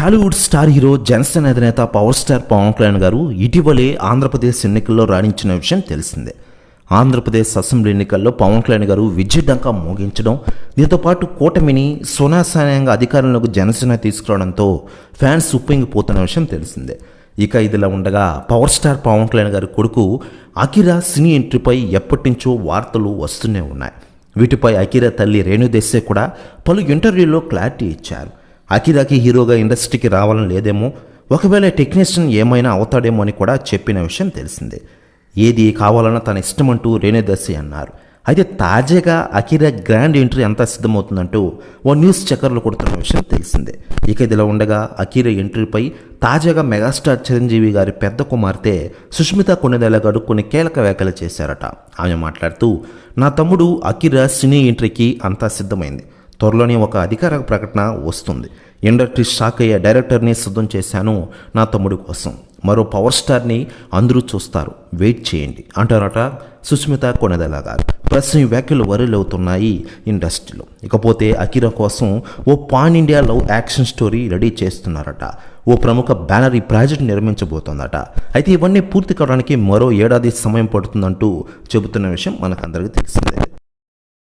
Tollywood star hero Janasena అధినేత power star Pawan Kalyan గారు ఇటీవలే ఆంధ్రప్రదేశ్ ఎన్నికల్లో రాణించిన విషయం తెలిసిందే. ఆంధ్రప్రదేశ్ అసెంబ్లీ ఎన్నికల్లో పవన్ కళ్యాణ్ గారు విజయడంకా మోగించడం దీంతో పాటు కూటమిని సునాశనంగా అధికారంలోకి జనసేన తీసుకురావడంతో ఫ్యాన్స్ ఉప్పొంగిపోతున్న విషయం తెలిసిందే. ఇక ఇదిలా ఉండగా పవర్ స్టార్ పవన్ కళ్యాణ్ గారి కొడుకు అకిరా సినీ ఎంట్రీపై ఎప్పటి నుంచో వార్తలు వస్తూనే ఉన్నాయి. వీటిపై అకిరా తల్లి రేణుదేశే కూడా పలు ఇంటర్వ్యూల్లో క్లారిటీ ఇచ్చారు. అకిరాకి హీరోగా ఇండస్ట్రీకి రావాలని లేదేమో ఒకవేళ టెక్నీషియన్ ఏమైనా అవుతాడేమో అని కూడా చెప్పిన విషయం తెలిసిందే. ఏది కావాలన్నా తన ఇష్టమంటూ రేణుదర్శి అన్నారు. అయితే తాజాగా అఖిర గ్రాండ్ ఎంట్రీ అంతా సిద్ధమవుతుందంటూ ఓ న్యూస్ చక్కర్లు కొడుతున్న విషయం తెలిసిందే. ఇక ఇదిలా ఉండగా అకిరా ఎంట్రీపై తాజాగా మెగాస్టార్ చిరంజీవి గారి పెద్ద కుమార్తె సుష్మిత కొన్నెదల గారు కొన్ని కీలక వ్యాఖ్యలు చేశారట. ఆమె మాట్లాడుతూ నా తమ్ముడు అఖిర సినీ ఎంట్రీకి అంతా సిద్ధమైంది. త్వరలోనే ఒక అధికార ప్రకటన వస్తుంది. ఇండస్ట్రీ షాక్ అయ్యే డైరెక్టర్ని సిద్ధం చేశాను నా తమ్ముడి కోసం. మరో పవర్ స్టార్ని అందరూ చూస్తారు. వెయిట్ చేయండి. అంటారట సుస్మిత కొనదల గారు ప్రస్తుతం ఈ వ్యాఖ్యలు వరలవుతున్నాయి అవుతున్నాయి ఇండస్ట్రీలో. ఇకపోతే అకిరా కోసం ఓ pan India love action story ready చేస్తున్నారట. ఓ ప్రముఖ బ్యానర్ ఈ ప్రాజెక్ట్ నిర్మించబోతోందట. అయితే ఇవన్నీ పూర్తి కావడానికి మరో ఏడాది సమయం పడుతుందంటూ చెబుతున్న విషయం మనకందరికీ తెలిసిందే.